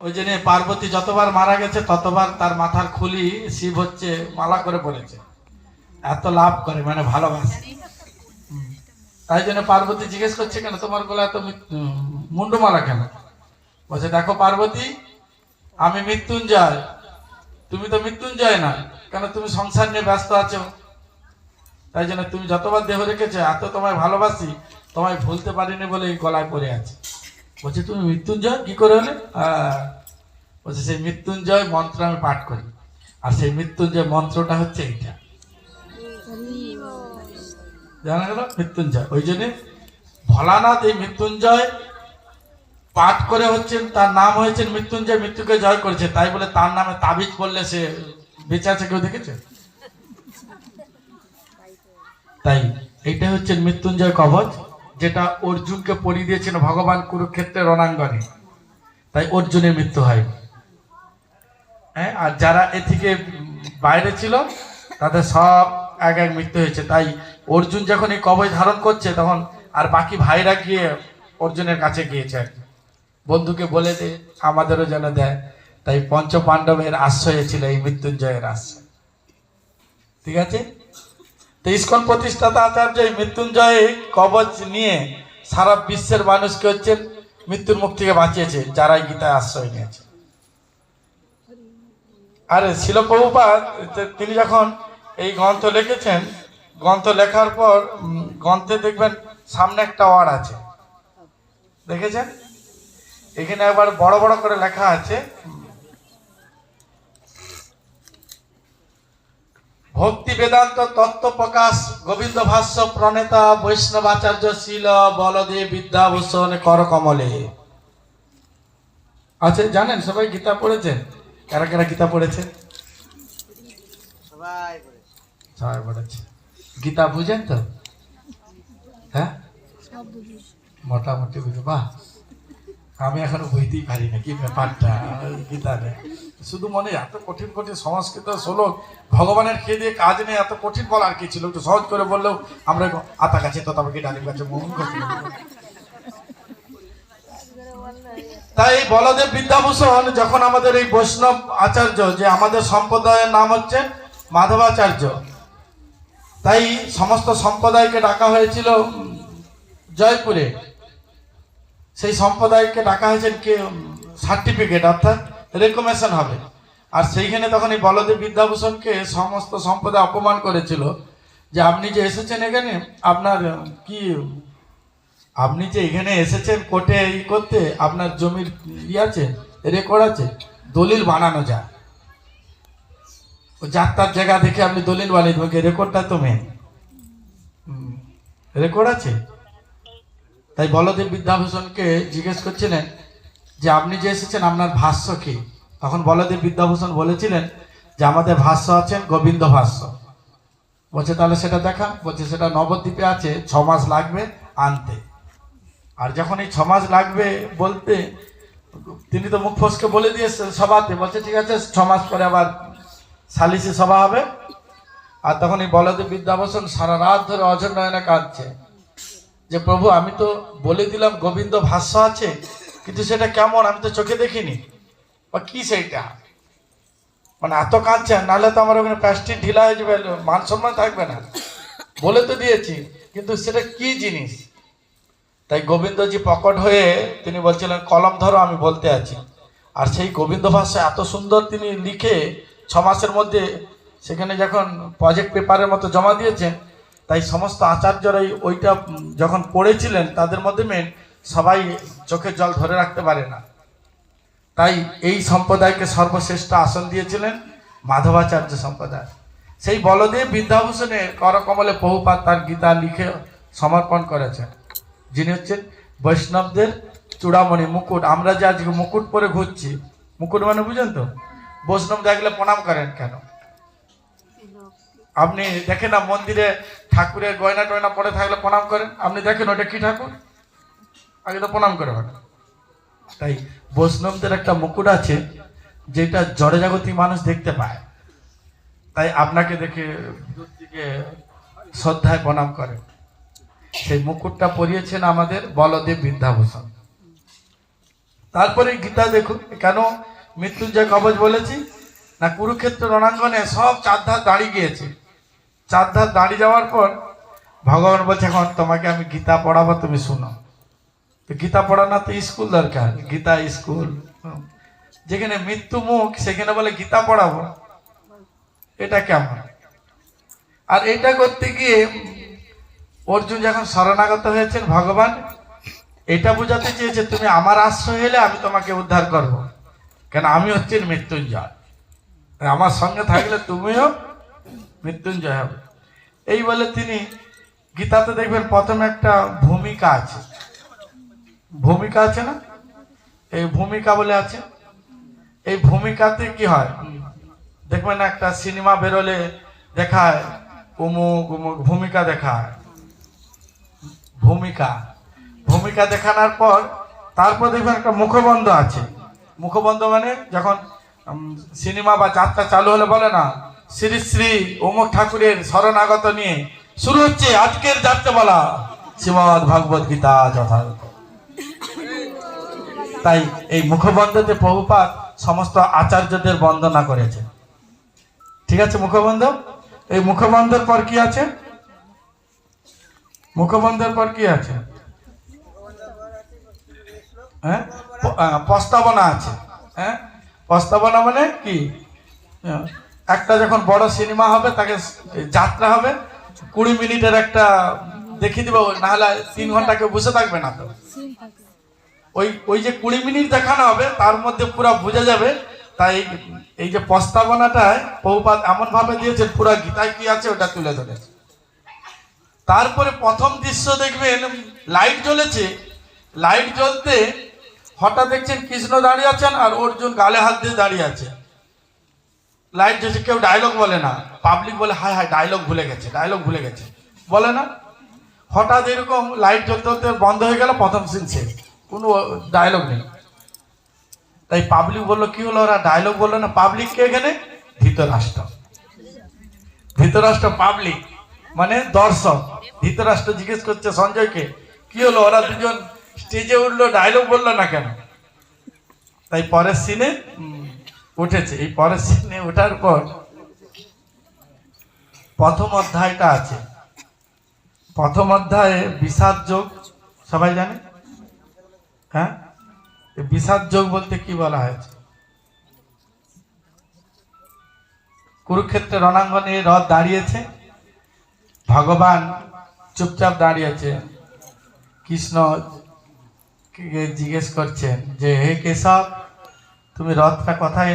ওই জন্য পার্বতী যতবার মারা গেছে, ততবার তার মাথার খুলি শিব হচ্ছে মালা করে পড়েছে এত লাভ করে মানে ভালোবাসে। তাই জন্য পার্বতী জিজ্ঞেস করছে, কেন তোমার গলা এত মুন্ডমালা কেন? বলছে, দেখো পার্বতী, আমি মৃত্যুঞ্জয়। তুমি তো মৃত্যুঞ্জয় না। কেন তুমি সংসার নিয়ে ব্যস্ত আছো? তাই জন্য তুমি যতবার দেহ রেখেছো, এত তোমায় ভালোবাসি, তোমায় ভুলতে পারিনি বলে এই গলায় পড়ে আছে। বলছে তুমি মৃত্যুঞ্জয়? কি করে হলে? আহ, বলছে সেই মৃত্যুঞ্জয় মন্ত্র আমি পাঠ করি। আর সেই মৃত্যুঞ্জয় মন্ত্রটা হচ্ছে এইটা। জানা গেল? মৃত্যুঞ্জয়। ওই জন্য ভোলানাথ এই মৃত্যুঞ্জয় পাঠ করে হচ্ছেন তার নাম হয়েছে মৃত্যুঞ্জয় মৃত্যুকে জয় করেছে। তাই বলে তার নামে তাবিজ করলে সে বেঁচে আছে কেউ দেখেছে? তাই। এইটা হচ্ছে মৃত্যুঞ্জয় কবচ। যেটা অর্জুনকে পরিয়ে দিয়েছেন ভগবান কুরুক্ষেত্রের রণাঙ্গনে। তাই অর্জুনের মৃত্যু হয়। হ্যাঁ আর যারা এ থেকে বাইরে ছিল, তাদের সব এক এক মৃত্যু হয়েছে। তাই অর্জুন যখন এই কবচ ধারণ করছে, তখন আর বাকি ভাইরা গিয়ে অর্জুনের কাছে গিয়েছে আর কি। বন্ধুকে বলে দে, আমাদেরও যেন দেয়। তাই পঞ্চ পাণ্ডবের আশ্রয়ে ছিল এই মৃত্যুঞ্জয়ের আশ্রয়। ঠিক আছে? তো ইস্কন প্রতিষ্ঠাতা আচার্য মৃত্যুঞ্জয় কবচ নিয়ে সারা বিশ্বের মানুষকে হচ্ছে মৃত্যুর মুখ থেকে বাঁচিয়েছে যারা গীতায় আশ্রয় নিয়েছে। আরে শিলপ্রভুপাত তিনি যখন এই গ্রন্থ লিখেছেন, গ্রন্থ লেখার পর গ্রন্থে দেখবেন সামনে একটা ওয়ার্ড আছে। দেখেছেন? এখানে একবার বড় বড় করে লেখা আছে ভক্তি বেদান্ত তত্ত্ব প্রকাশ গোবিন্দ ভাষ্য প্রণেতা বৈষ্ণবাচার্য শিল বলদেব বিদ্যাভূষণ করকমলে আচ্ছা জানেন সবাই গীতা পড়েছেন? কারা কারা গীতা পড়েছেন সবাই বলেছে সবাই পড়েছে। গীতা বুঝেন তো? হ্যাঁ? মোটামুটি বুঝে বাহ! আমি এখনও বুঝতেই পারি না, কি ব্যাপারটা? গীতা নেই শুধু মনে এত কঠিন কঠিন সংস্কৃত শ্লোক ভগবানের খেয়ে দিয়ে কাজ নেই, এত কঠিন বলার কি ছিল? একটু সহজ করে বললেও আমরা আতা গাছে তো তবে ডালিম গাছে মোহন গাছে তাই বলদেব বিদ্যাভূষণ, যখন আমাদের এই বৈষ্ণব আচার্য, যে আমাদের সম্প্রদায়ের নাম হচ্ছে মাধবাচার্য, তাই সমস্ত সম্প্রদায়কে ডাকা হয়েছিল জয়পুরে। সেই সম্প্রদায়কে ডাকা হয়েছেন কে সার্টিফিকেট অর্থাৎ রেকমেশন হবে। আর সেইখানে তখন এই বলদেব বিদ্যাভূষণকে সমস্ত সম্প্রদায় অপমান করেছিল যে আপনি যে এসেছেন এখানে, আপনার কি, আপনি যে এখানে এসেছেন কোর্টে ই করতে, আপনার জমির ই আছে রেকর্ড আছে, দলিল বানানো যায়। ও যার তার জায়গা দেখে আপনি দলিল বানিয়ে দেবেন রেকর্ডটা তো মেন রেকর্ড আছে? তাই বলদেব বিদ্যাভূষণকে জিজ্ঞেস করছিলেন যে, আপনি যে এসেছেন, আপনার ভাষ্য কি? তখন বলদেব বিদ্যাভূষণ বলেছিলেন যে, আমাদের ভাষ্য আছেন গোবিন্দ ভাষ্য। বলছে, তাহলে সেটা দেখা। বলছে, সেটা নবদ্বীপে আছে, ছ মাস লাগবে আনতে। আর যখন এই ছ মাস লাগবে বলতে, তিনি তো মুখ ফসকে বলে দিয়েছেন সভাতে। বলছে, ঠিক আছে, ছ মাস পরে আবার সালিসি সভা হবে। আর তখন এই বলদেব বিদ্যাভূষণ সারা রাত ধরে অজর নয়নে কাঁদছে। যে প্রভু, আমি তো বলে দিলাম গোবিন্দ ভাষ্য আছে, কিন্তু সেটা কেমন? আমি তো চোখে দেখিনি। বা কি সেইটা? মানে এত কাঁদছেন, নাহলে তো আমার ওখানে প্যাস্টিক ঢিলা হয়ে যাবে, মান সম্মান থাকবে না। বলে তো দিয়েছি, কিন্তু সেটা কি জিনিস? তাই গোবিন্দজি প্রকট হয়ে তিনি বলছিলেন, কলম ধরো, আমি বলতে আছি। আর সেই গোবিন্দ ভাষা এত সুন্দর তিনি লিখে ছ মাসের মধ্যে সেখানে যখন প্রজেক্ট পেপারের মতো জমা দিয়েছেন তাই সমস্ত আচার্যরাই ওইটা যখন পড়েছিলেন, তাদের মধ্যে মেন সবাই চোখের জল ধরে রাখতে পারে না। তাই এই সম্প্রদায়কে সর্বশ্রেষ্ঠ আসন দিয়েছিলেন মাধবাচার্য সম্প্রদায়। সেই বলদেব বিদ্যাভূষণের করকমলে বহুপাত তার গীতা লিখে সমর্পণ করেছেন। যিনি হচ্ছেন বৈষ্ণবদের চূড়ামণি মুকুট। আমরা যে আজকে মুকুট পরে ঘুরছি, মুকুট মানে বুঝেন তো? বৈষ্ণব দেখলে প্রণাম করেন কেন? আপনি দেখেন না, মন্দিরে ঠাকুরের গয়না টয়না পরে থাকলে প্রণাম করেন? আপনি দেখেন ওটা কি ঠাকুর? আগে তো প্রণাম করে ভালো তাই বৈষ্ণবদের একটা মুকুট আছে, যেটা জড় জাগতিক মানুষ দেখতে পায়। তাই আপনাকে দেখে দূর থেকে শ্রদ্ধায় প্রণাম করে। সেই মুকুটটা পরিয়েছেন আমাদের বলদেব বিদ্যাভূষণ। তারপরে গীতা দেখুন, কেন মৃত্যুঞ্জয় কবচ বলেছি? না, কুরুক্ষেত্র রণাঙ্গনে সব চারধার দাঁড়িয়ে গিয়েছে। চারধার দাঁড়িয়ে যাওয়ার পর ভগবান বলছে, এখন তোমাকে আমি গীতা পড়াবো, তুমি শুনো। তো গীতা পড়ানো তো স্কুল দরকার, গীতা স্কুল। যেখানে মৃত্যু মুখ, সেখানে বলে গীতা পড়াবো। এটা কেমন? আর এটা করতে গিয়ে অর্জুন যখন শরণাগত হয়েছেন ভগবান, এটা বোঝাতে চেয়েছে, তুমি আমার আশ্রয় এলে আমি তোমাকে উদ্ধার করব। কেন? আমি হচ্ছি মৃত্যুঞ্জয়। আমার সঙ্গে থাকলে তুমিও মৃত্যুঞ্জয় হবে। এই বলে তিনি গীতাতে দেখবেন প্রথমে একটা ভূমিকা আছে। ভূমিকা আছে না? এই ভূমিকা বলে আছে। এই ভূমিকাতে কি হয়? দেখবেন একটা সিনেমা বেরোলে দেখায় অমুক অমুক ভূমিকা দেখায়। ভূমিকা। ভূমিকা দেখানোর পর তারপর দেখবেন একটা মুখবন্ধ আছে। মুখবন্ধ মানে যখন সিনেমা বা যাত্রা চালু হলে বলে না শ্রী শ্রী অমুক ঠাকুরের শরণাগত নিয়ে শুরু হচ্ছে আজকের যাত্রা বলা শ্রীমদ ভগবত গীতা যথাযথ। তাই এই মুখবন্ধতে প্রভুপাত সমস্ত আচার্যদের বন্দনা করেছে ঠিক আছে মুখবন্ধ? এই মুখবন্ধের পর কি আছে? মুখবন্ধের পর কি আছে? হ্যাঁ? প্রস্তাবনা আছে। হ্যাঁ? প্রস্তাবনা মানে কি? হ্যাঁ, একটা যখন বড় সিনেমা হবে তাকে যাত্রা হবে কুড়ি মিনিটের একটা দেখিয়ে দিব নাহলে তিন ঘণ্টা কেউ বসে থাকবে না তো। ওই ওই যে কুড়ি মিনিট দেখানো হবে তার মধ্যে পুরো বোঝা যাবে তাই এই যে প্রস্তাবনাটায় বহুপাত এমন ভাবে দিয়েছে পুরো গীতায় কি আছে ওটা তুলে ধরেছে তারপরে প্রথম দৃশ্য দেখবেন লাইট জ্বলেছে লাইট জ্বলতে হঠাৎ দেখছেন কৃষ্ণ দাঁড়িয়ে আছেন আর অর্জুন গালে হাত দিয়ে দাঁড়িয়ে আছে। লাইট জ্বলছে কেউ ডায়লগ বলে না পাবলিক বলে, হায় হায় ডায়লগ ভুলে গেছে ডায়লগ ভুলে গেছে। বলে না? হঠাৎ এরকম লাইট জ্বলতে জ্বলতে বন্ধ হয়ে গেল, প্রথম সিন শেষ। কোনো ডায়লগ নেই। তাই পাবলিক বলল, কি হলো ওরা? ডায়লগ বলল না পাবলিক কে এখানে? ধৃতরাষ্ট্র। ধৃতরাষ্ট্র পাবলিক মানে দর্শক। ধৃতরাষ্ট্র জিজ্ঞেস করছে সঞ্জয়কে কি? হলো? ওরা দুজন স্টেজে উঠল ডায়লগ বলল না কেন? তাই পরের সিনে উঠেছে, এই পরের সিনে ওঠার পর প্রথম অধ্যায়টা আছে। প্রথম অধ্যায়ে বিষাদ যোগ, সবাই জানে? হ্যাঁ? বিষাদ যোগ বলতে কি বলা হয়েছে? কুরুক্ষেত্রে রণাঙ্গনে রথ দাঁড়িয়েছে, ভগবান চুপচাপ দাঁড়িয়েছে কৃষ্ণ জিজ্ঞেস করছেন যে, হে কেশব, তুমি রথটা কোথায়